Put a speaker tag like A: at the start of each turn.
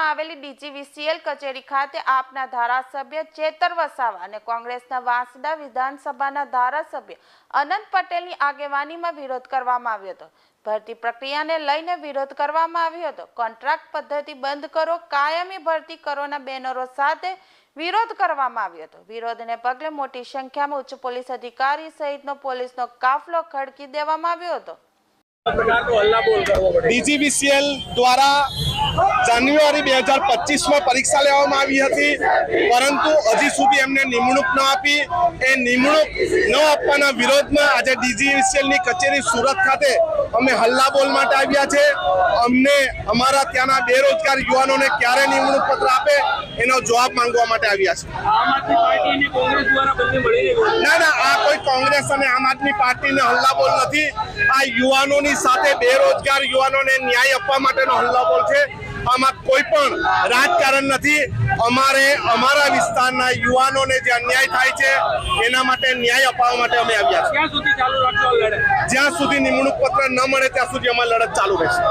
A: આવેલી ડીજીવીસીએલ કચેરી ખાતે આપના ધારાસભ્ય ચેતર વસાવા અને કોંગ્રેસના વાંસદા વિધાનસભાના ધારાસભ્ય અનંત પટેલની આગેવાનીમાં વિરોધ કરવામાં આવ્યો હતો. ભરતી પ્રક્રિયાને લઈને વિરોધ કરવામાં આવ્યો હતો. કોન્ટ્રાક્ટ પદ્ધતિ બંધ કરો, કાયમી ભરતી કરોના બેનરો સાથે વિરોધ કરવામાં આવ્યો હતો. વિરોધને પગલે મોટી સંખ્યામાં ઉચ્ચ પોલીસ અધિકારી સહિતનો પોલીસનો કાફલો ખડકી દેવામાં આવ્યો હતો.
B: ડીજીવીસીએલ દ્વારા જાન્યુઆરી બે હજાર પચીસમાં પરીક્ષા લેવામાં આવી હતી પરંતુ હજી સુધી એમને નિમણૂક ન આપી. એ નિમણૂક ન આપવાના વિરોધમાં આજે ડીજીબીસીએલની કચેરી સુરત ખાતે અમે હલ્લાબોલ માટે આવ્યા છે. અમને અમારા ત્યાંના બેરોજગાર યુવાનોને ક્યારે નિમણૂક પત્ર આપે એનો જવાબ માંગવા માટે આવ્યા છે. ના ના કોંગ્રેસ અને આમ આદમી પાર્ટીને હલ્લાબોલ નથી. આ યુવાનોની સાથે બેરોજગાર યુવાનોને ન્યાય આપવા માટેનો હલ્લાબોલ છે. આમાં કોઈ પણ રાજકારણ નથી. અમારે અમારા વિસ્તારના યુવાનોને જે અન્યાય થાય છે એના માટે ન્યાય અપાવવા માટે અમે આવ્યા છીએ. જ્યાં સુધી નિમણૂક પત્ર ન મળે ત્યાં સુધી અમારી લડત ચાલુ રહેશે.